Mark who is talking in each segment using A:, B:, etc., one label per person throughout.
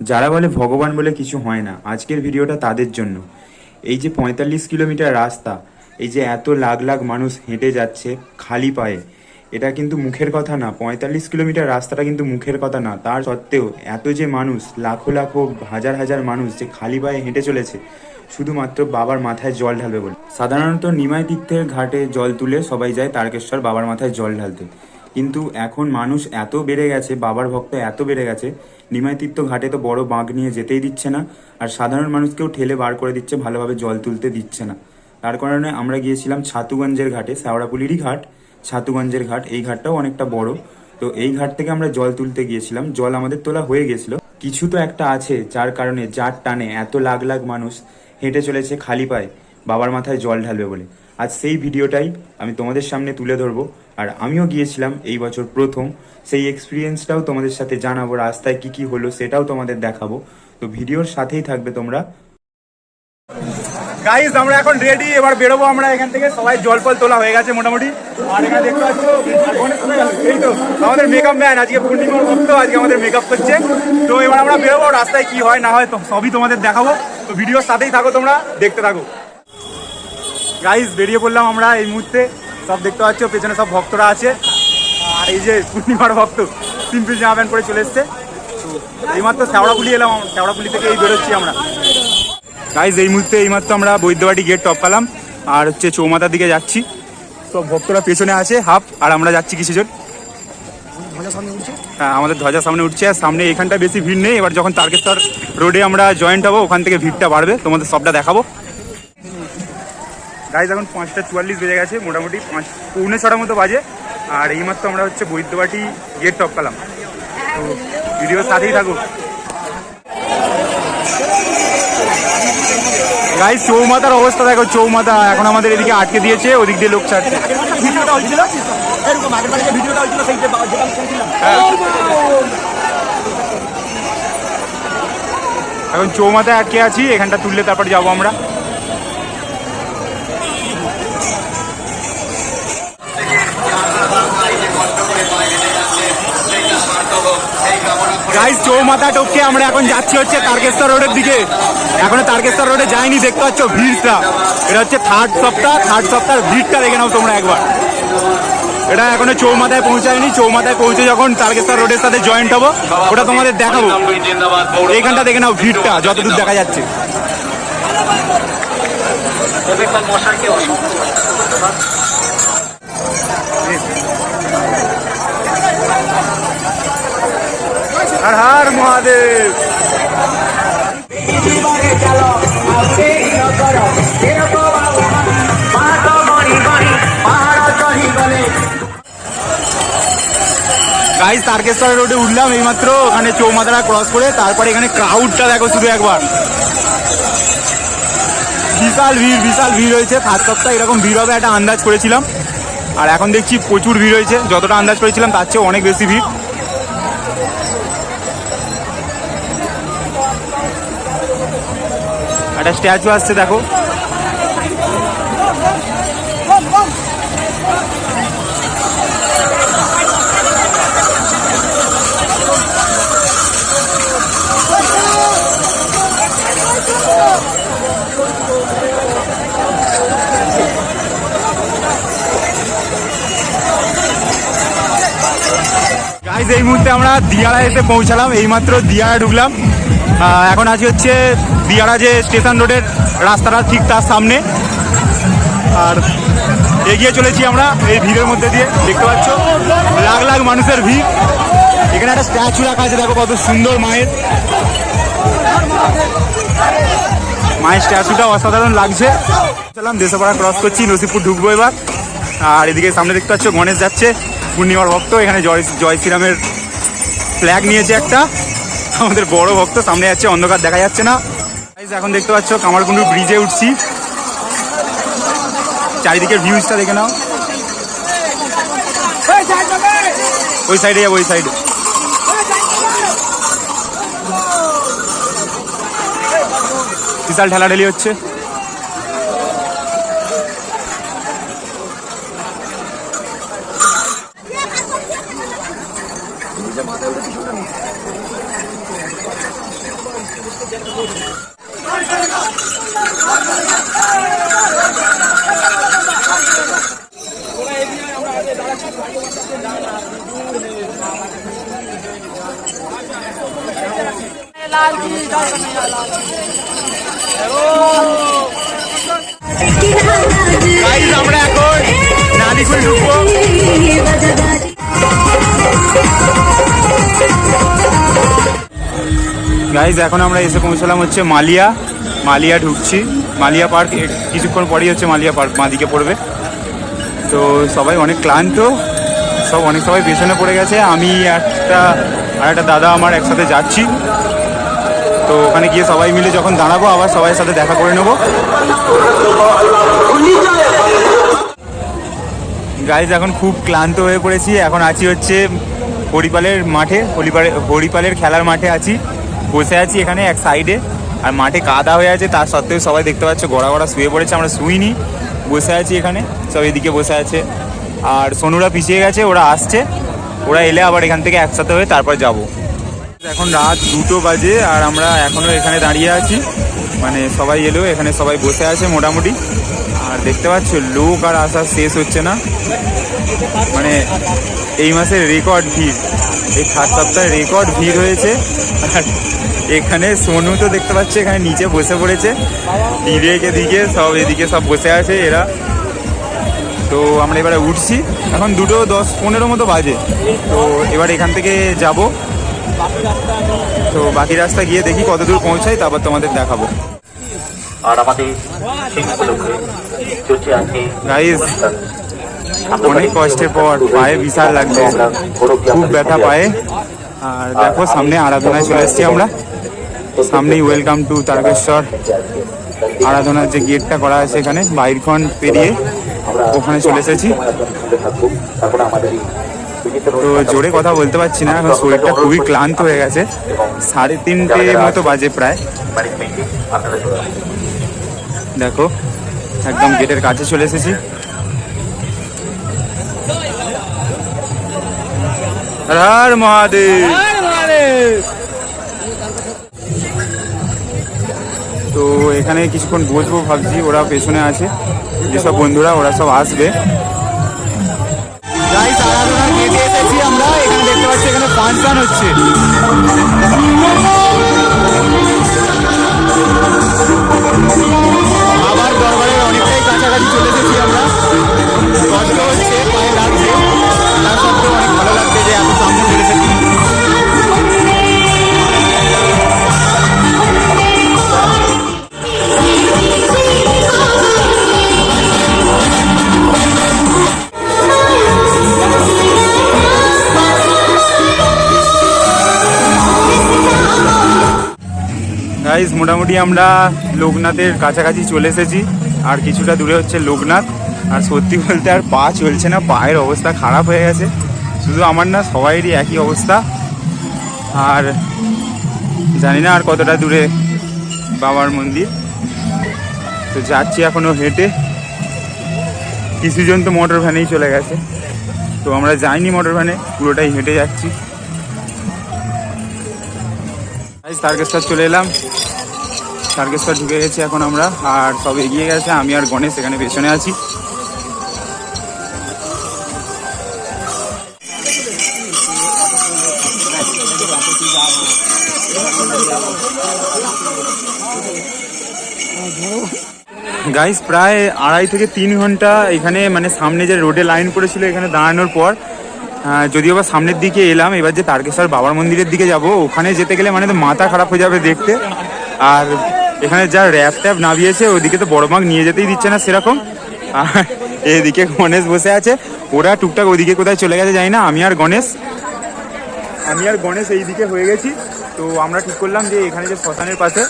A: যারা বলে ভগবান বলে কিছু হয় না, আজকের ভিডিওটা তাদের জন্য। এই যে পঁয়তাল্লিশ কিলোমিটার রাস্তা, এই যে এত লাখ লাখ মানুষ হেঁটে যাচ্ছে খালি পায়ে, এটা কিন্তু মুখের কথা না। পঁয়তাল্লিশ কিলোমিটার রাস্তাটা কিন্তু মুখের কথা না। তার সত্ত্বেও এত যে মানুষ, লাখো লাখো, হাজার হাজার মানুষ যে খালি পায়ে হেঁটে চলেছে, শুধুমাত্র বাবার মাথায় জল ঢালবে বলে। সাধারণত নিমাই তীর্থের ঘাটে জল তুলে সবাই যায়, তারকেশ্বর বাবার মাথায় জল ঢালতে। কিন্তু এখন মানুষ এত বেড়ে গেছে, বাবার ভক্ত এত বেড়ে গেছে, নিমাইতীর্থ ঘাটে তো বড় বাঁক নিয়ে যেতেই দিচ্ছে না, আর সাধারণ মানুষকেও ঠেলে বার করে দিচ্ছে, ভালোভাবে জল তুলতে দিচ্ছে না। তার কারণে আমরা গিয়েছিলাম ছাতুগঞ্জের ঘাটে, শ্যাওড়াপুলিরই ঘাট, ছাতুগঞ্জের ঘাট, এই ঘাটটাও অনেকটা বড়। তো এই ঘাট থেকে আমরা জল তুলতে গিয়েছিলাম, জল আমাদের তোলা হয়ে গেছিল কিছু তো একটা আছে, যার কারণে, যার টানে এত লাখ লাখ মানুষ হেঁটে চলেছে খালি পায়ে, বাবার মাথায় জল ঢালবে বলে। আজ সেই ভিডিওটাই আমি তোমাদের সামনে তুলে ধরবো। আর আমিও গিয়েছিলাম এই বছর প্রথম। সেই এক্সপিরিয়েন্সটাও তোমাদের সাথে জানাব, রাস্তায় কি কি হলো সেটাও তোমাদের দেখাবো। তো ভিডিওর সাথেই থাকবে তোমরা।
B: গাইস আমরা এখন রেডি এবার বেরোবো আমরা এখান থেকে। সবাই জল ফল তোলা হয়ে গেছে মোটামুটি। আর এখানে দেখতে পাচ্ছ। এই তো, আমাদের মেকআপ ম্যান আজকে পূর্ণিমার ভক্ত, আজকে আমাদের মেকআপ করছে। তো এবার আমরা বেরোবো, রাস্তায় কি হয়, না হয় তো সবই তোমাদের দেখাবো। তো ভিডিওর সাথেই থাকো তোমরা, দেখতে থাকো। গাইস বেরিয়ে পড়লাম আমরা এই মুহূর্তে। সব দেখতে পাচ্ছ, পেছনে সব ভক্তরা আছে। আর এই যে পূর্ণিমার ভক্ত, সিম্পল জামা প্যান্ট পরে চলে এসছে। এইমাত্র শ্যাওড়াপুলি এলাম, শ্যাওড়াপুলি থেকে এই বেরোচ্ছি আমরা। গাইজ এই মুহূর্তে এইমাত্র আমরা বৈদ্যবাটি গেট টপকালাম আর হচ্ছে চৌমাতার দিকে যাচ্ছি। সব ভক্তরা পেছনে আছে, হাফ, আর আমরা যাচ্ছি কিছুজন। হ্যাঁ আমাদের ধ্বজা সামনে উঠছে, আর সামনে এখানটা বেশি ভিড় নেই। এবার যখন তারকেশ্বর রোডে আমরা জয়েন্ট হব, ওখান থেকে ভিড়টা বাড়বে। তোমাদের সবটা দেখাবো। গাইজ এখন পাঁচটা চুয়াল্লিশ বেজে গেছে মোটামুটি পাঁচ পৌনে ছটার মতো বাজে। আর এইমাত্র আমরা হচ্ছে বৈদ্যবাটি গেট টপ টপকালাম তো ভিডিওর সাথেই থাকো গাইস চৌমাথার অবস্থা দেখো চৌমাথা এখন আমাদের এদিকে আটকে দিয়েছে ওদিক দিয়ে লোক ছাড়ছে।
C: ভিডিওটা হয়েছিল এরকম আগের বারে ভিডিওটা হয়েছিল সেই যে বা- যেটা করেছিলাম
B: এখন চৌমাথায় আটকে আছি এখানটা তুললে তারপর যাব আমরা। গাইস চৌমাথা টপকে আমরা এখন যাচ্ছি হচ্ছে তারকেশ্বর রোডের দিকে। এখনও তারকেশ্বর রোডে যাইনি, দেখতে পাচ্ছ ভিড়টা। এটা হচ্ছে থার্ড সপ্তাহ থার্ড সপ্তাহ ভিড়টা দেখে নাও তোমরা একবার। এটা এখনও চৌমাথায় পৌঁছায়নি, চৌমাথায় পৌঁছে যখন তারকেশ্বর রোডের সাথে জয়েন্ট হব, ওটা তোমাদের দেখাবো। এইখানটা দেখে নাও ভিড়টা, যতদূর দেখা যাচ্ছে। হর হর মহাদেব। গাইজ তারকেশ্বর রোডে উঠলাম এইমাত্র, ওখানে চৌমাথাটা ক্রস করে, তারপরে এখানে ক্রাউডটা দেখো শুধু একবার। বিশাল ভিড় বিশাল ভিড় হয়েছে। ফার্স্ট সপ্তাহে এরকম ভিড় হবে, একটা আন্দাজ করেছিলাম। আর এখন দেখছি প্রচুর ভিড় হয়েছে। যতটা আন্দাজ করেছিলাম, তার চেয়ে অনেক বেশি ভিড়। একটা স্ট্যাচু আসছে দেখো। এই মুহূর্তে আমরা দিয়ারা এসে পৌঁছালাম এইমাত্র দিয়ারা ঢুকলাম। এখন আছি হচ্ছে দিয়ারা যে স্টেশন রোডের রাস্তাটা ঠিক তার সামনে। আর এগিয়ে চলেছি আমরা, এই ভিড়ের মধ্যে দিয়ে, দেখতে পাচ্ছ? লাখ লাখ মানুষের ভিড়। এখানে একটা স্ট্যাচু রাখা আছে, দেখো কত সুন্দর মায়ের। মায়ের স্ট্যাচুটা অসাধারণ লাগছে। চলাম দেশপাড়া ক্রস করছি নসিপুর ঢুকবো এবার। আর এদিকে সামনে দেখতে পাচ্ছ, গণেশ যাচ্ছে, পূর্ণিমার ভক্ত, এখানে জয় জয় শ্রীরামের ফ্ল্যাগ নিয়েছে একটা। আমাদের বড় ভক্ত, সামনে যাচ্ছে অন্ধকার দেখা যাচ্ছে না। এখন দেখতে পাচ্ছ, কামারকুণ্ডু ব্রিজে উঠছি। চারিদিকের ভিউজটা দেখে নাও। ওই সাইডে যাব, ওই সাইডে বিশাল ঠেলাঠেলি হচ্ছে।
C: গাইজ এখন আমরা এসে পৌঁছলাম হচ্ছে মালিয়া। মালিয়া ঢুকছি। মালিয়া পার্ক কিছুক্ষণ পরেই হচ্ছে মালিয়া পার্ক মাদিকে পড়বে। তো সবাই অনেক ক্লান্ত। সব, অনেক সবাই পেছনে পড়ে গেছে। আমি একটা আর একটা দাদা আমার একসাথে যাচ্ছি। তো ওখানে গিয়ে সবাই মিলে যখন দাঁড়াবো, আবার সবাই সাথে দেখা করে নেব। গাইজ এখন খুব ক্লান্ত হয়ে পড়েছি। এখন আছি হচ্ছে হরিপালের মাঠে হরিপালের হরিপালের খেলার মাঠে আছি। বসে আছি এখানে এক সাইডে আর মাঠে কাদা হয়ে আছে, তার সত্ত্বেও সবাই দেখতে পাচ্ছ গড়া গড়া শুয়ে পড়েছে, আমরা শুইনি। বসে আছি এখানে, সব এদিকে বসে আছে। আর সোনুরা পিছিয়ে গেছে, ওরা আসছে। ওরা এলে আবার এখান থেকে একসাথে হয়ে তারপর যাব। এখন রাত দুটো বাজে আর আমরা এখনও এখানে দাঁড়িয়ে আছি। মানে সবাই এলো, এখানে সবাই বসে আছে মোটামুটি। আর দেখতে পাচ্ছ, লোক আর আসা শেষ হচ্ছে না। মানে এই মাসের রেকর্ড ভিড়। এই সাত সপ্তাহে রেকর্ড ভিড় হয়েছে। আর এখানে সোনু তো দেখতে পাচ্ছে, এখানে নিচে বসে পড়েছে। ডিরেক এদিকে সব এদিকে সব বসে আছে এরা। তো আমরা এবারে উঠছি। এখন দুটো দশ পনেরো মতো বাজে। তো এবার এখান থেকে যাব। তো বাকি রাস্তা গিয়ে দেখি কতদূর পৌঁছাই তারপর তোমাদের দেখাবো।
D: আর আমাদের
B: গাইজ অনেক কষ্টের পর পায়ে বিশাল লাগছে। খুব ব্যথা পায়ে। আর দেখো সামনে আরাধনায় চলে এসেছি আমরা। সামনেই ওয়েলকাম টু তারকেশ্বর। আরাধনার যে গেটটা করা আছে এখানে বাইরখন পেরিয়ে ওখানে চলে এসেছি। তো জোরে কথা বলতে পারছি না, এখন শরীরটা খুবই ক্লান্ত হয়ে গেছে। সাড়ে তিনটে মতো বাজে প্রায়। দেখো, একদম গেটের কাছে চলে এসেছি। মহাদেব! তো এখানে কিছুক্ষণ বসবো ভাবছি, ওরা পেছনে আছে। যেসব বন্ধুরা, ওরা সব আসবে। আরাধনার এসেছি আমরা। এখানে দেখতে পাচ্ছি এখানে ফাংশন হচ্ছে। আবার গাইজ মোটামুটি আমরা লোকনাথের কাছাকাছি চলে এসেছি। আর কিছুটা দূরে হচ্ছে লোকনাথ। আর সত্যি বলতে আর পা চলছে না, পায়ের অবস্থা খারাপ হয়ে গেছে। শুধু আমার না, সবাইরই একই অবস্থা। আর জানি না আর কতটা দূরে বাবার মন্দির। তো যাচ্ছি এখনও হেঁটে। কিছুজন তো মোটর ভ্যানেই চলে গেছে। তো আমরা যাইনি মোটর ভ্যানে পুরোটাই হেঁটে যাচ্ছি। তারকেশ্বর চলে এলাম। তারকেশ্বর ঢুকে গেছি এখন আমরা, আর সব এগিয়ে গেছে, আমি আর গণেশ এখানে পেছনে আছি। গাইস প্রায় আড়াই থেকে তিন ঘণ্টা এখানে মানে সামনে যে রোডে লাইন পড়েছিল এখানে দাঁড়ানোর পর যদিও বা সামনের দিকে এলাম, এবার যে তারকেশ্বর বাবার মন্দিরের দিকে যাব, ওখানে যেতে গেলে মানে তো মাথা খারাপ হয়ে যাবে দেখতে। আর এখানে যা র্যাপ ট্যাপ নামিয়েছে ওদিকে তো বড় মাগ নিয়ে যেতেই দিচ্ছে না সেরকম। এদিকে গণেশ বসে আছে। ওরা টুকটাক ওদিকে কোথায় চলে গেছে জানি না, আমি আর গণেশ। আমি আর গণেশ এইদিকে হয়ে গেছি। তো আমরা ঠিক করলাম যে এখানে যে শ্মশানের পাশে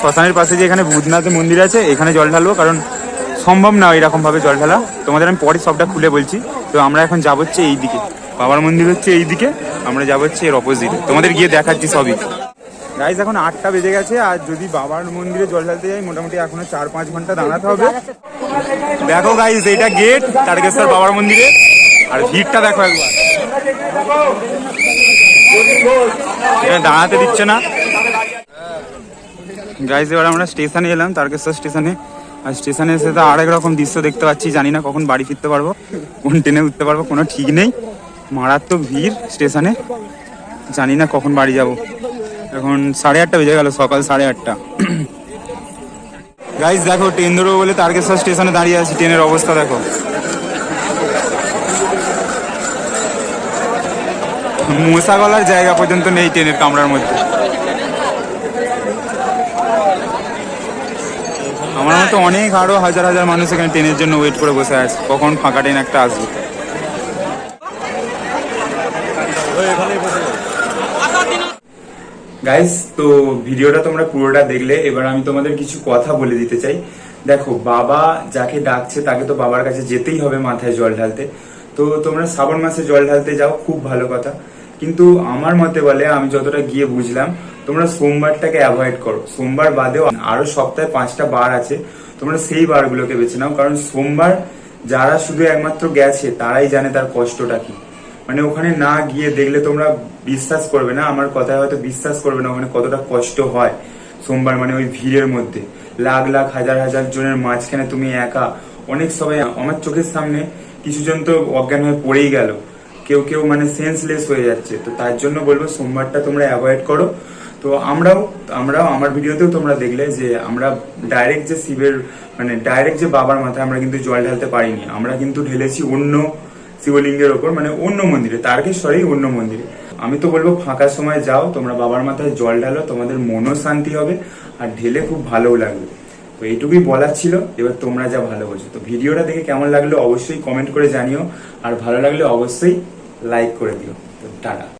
B: শ্মশানের পাশে যে এখানে ভূতনাথ মন্দির আছে, এখানে জল ঢালবো, কারণ সম্ভব না এরকম ভাবে জল ঢালা। তোমাদের আমি পরে সবটা খুলে বলছি। তো আমরা এখন যাব হচ্ছে এই দিকে বাবার মন্দির হচ্ছে এই দিকে আমরা যাব হচ্ছে এর অপোজিটে তোমাদের গিয়ে দেখাচ্ছি সবই। গাইজ এখন আটটা বেজে গেছে, আর যদি বাবার মন্দিরে জল ঢালতে যাই, মোটামুটি এখনও চার পাঁচ ঘণ্টা দাঁড়াতে হবে। দেখো গাইজ এটা গেট তারকেশ্বর বাবার মন্দিরে। আর ভিড়টা দেখো একবার। এখানে দাঁড়াতে দিচ্ছে না। গাইজ এবার আমরা স্টেশনে এলাম, তারকেশ্বর স্টেশনে। আর স্টেশনে এসে তো আরেক রকম দৃশ্য দেখতে পাচ্ছি, জানি না কখন বাড়ি ফিরতে পারব। কোন ট্রেনে উঠতে পারব, কোনো ঠিক নেই। মারাত্মক ভিড় স্টেশনে। জানি না কখন বাড়ি যাব। এখন সাড়ে আটটা বেজে গেল, সকাল সাড়ে আটটা। গাইজ দেখো ট্রেন ধরবো বলে তারকেশ্বর স্টেশনে দাঁড়িয়ে আছি ট্রেনের অবস্থা দেখো। মশা গলার জায়গা পর্যন্ত নেই ট্রেনের কামরার মধ্যে। আমার মতো অনেক আরও হাজার হাজার মানুষ এখানে ট্রেনের জন্য ওয়েট করে বসে আছে। কখন ফাঁকা ট্রেন একটা আসবে? গাইস তো ভিডিওটা তোমরা পুরোটা দেখলে। এবার আমি তোমাদের কিছু কথা বলে দিতে চাই। দেখো, বাবা যাকে ডাকছে, তাকে তো বাবার কাছে যেতেই হবে মাথায় জল ঢালতে। তো তোমরা শ্রাবণ মাসে জল ঢালতে যাও, খুব ভালো কথা। কিন্তু আমার মতে বলে, আমি যতটা গিয়ে বুঝলাম, তোমরা সোমবারটাকে অ্যাভয়েড করো। সোমবার বাদেও আরও সপ্তাহে পাঁচটা বার আছে, তোমরা সেই বারগুলোকে বেছে নাও। কারণ সোমবার যারা শুধু একমাত্র গেছে, তারাই জানে তার কষ্টটা কি। মানে ওখানে না গিয়ে দেখলে তোমরা বিশ্বাস করবে না, আমার কথায় হয়তো বিশ্বাস করবে না, ওখানে কতটা কষ্ট হয় সোমবার মানে ওই ভিড়ের মধ্যে। লাখ লাখ, হাজার হাজার জনের মাঝখানে তুমি একা। অনেক সবাই, আমার চোখের সামনে কিছু জন তো অজ্ঞান হয়ে পড়েই গেল। কেউ কেউ মানে সেন্সলেস হয়ে যাচ্ছে। তো তার জন্য বলব, সোমবারটা তোমরা অ্যাভয়েড করো। তো আমরাও আমরাও, আমার ভিডিওতেও তোমরা দেখলে যে আমরা ডাইরেক্ট যে শিবের মানে ডাইরেক্ট যে বাবার মাথায় আমরা কিন্তু জল ঢালতে পারিনি। আমরা কিন্তু ঢেলেছি অন্য শিবলিঙ্গের ওপর মানে অন্য মন্দিরে, তারকেশ্বরেই অন্য মন্দিরে। আমি তো বলব ফাঁকার সময় যাও, তোমরা বাবার মাথায় জল ঢালো, তোমাদের মনও শান্তি হবে, আর ঢেলে খুব ভালোও লাগবে। তো এইটুকুই বলার ছিল, এবার তোমরা যা ভালো বলছো। তো ভিডিওটা দেখে কেমন লাগল অবশ্যই কমেন্ট করে জানিও, আর ভালো লাগলে অবশ্যই লাইক করে দিও। তো টাটা।